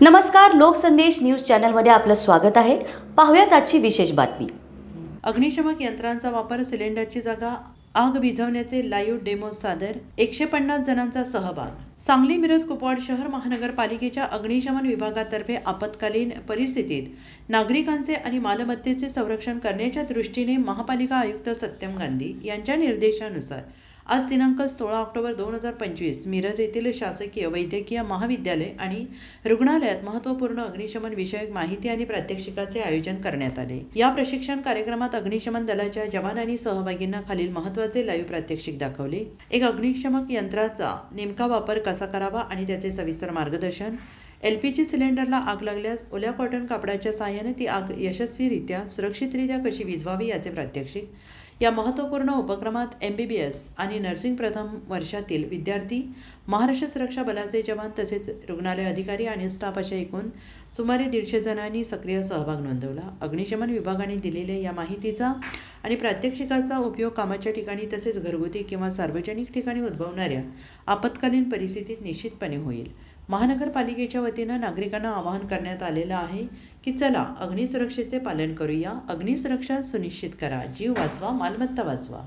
नमस्कार लोकसंदेश न्यूज चॅनलमध्ये आपलं स्वागत आहे. पाहूयात आजची विशेष बातमी. अग्निशमक यंत्रांचा वापर सिलेंडरची जागा आग विझवण्याचे लाईव्ह डेमो सादर एकशे पन्नास जणांचा सहभाग. सांगली मिरज कुपवाड शहर महानगरपालिकेच्या अग्निशमन विभागातर्फे आपत्कालीन परिस्थितीत नागरिकांचे आणि मालमत्तेचे संरक्षण करण्याच्या दृष्टीने महापालिका आयुक्त सत्यम गांधी यांच्या निर्देशानुसार आज दिनांक सोळा ऑक्टोबर दोन हजार पंचवीस मिरज येथील शासकीय वैद्यकीय महाविद्यालय आणि रुग्णालयात महत्त्वपूर्ण अग्निशमन विषयक माहिती आणि प्रात्यक्षिकाचे आयोजन करण्यात आले. या प्रशिक्षण कार्यक्रमात अग्निशमन दलाच्या जवानांनी सहभागींना खालील महत्त्वाचे लाईव्ह प्रात्यक्षिक दाखवले. एक अग्निशमक यंत्राचा नेमका वापर कसा करावा आणि त्याचे सविस्तर मार्गदर्शन एल पी जी सिलेंडरला आग लागल्यास ओल्या कॉटन कापडाच्या सहाय्याने ती आग यशस्वीरित्या सुरक्षितरित्या कशी विझवावी याचे प्रात्यक्षिक. या महत्त्वपूर्ण उपक्रमात एम बी बी एस आणि नर्सिंग प्रथम वर्षातील विद्यार्थी महाराष्ट्र सुरक्षा बलाचे जवान तसेच रुग्णालय अधिकारी आणि स्टाफ अशा एकूण सुमारे दीडशे जणांनी सक्रिय सहभाग नोंदवला. अग्निशमन विभागाने दिलेल्या या माहितीचा आणि प्रात्यक्षिकाचा उपयोग कामाच्या ठिकाणी तसेच घरगुती किंवा सार्वजनिक ठिकाणी उद्भवणाऱ्या आपत्कालीन परिस्थितीत निश्चितपणे होईल. महानगरपालिकेच्या वतीनं नागरिकांना आवाहन करण्यात आलेलं आहे की चला अग्निसुरक्षेचे पालन करूया. अग्निसुरक्षा सुनिश्चित करा. जीव वाचवा मालमत्ता वाचवा.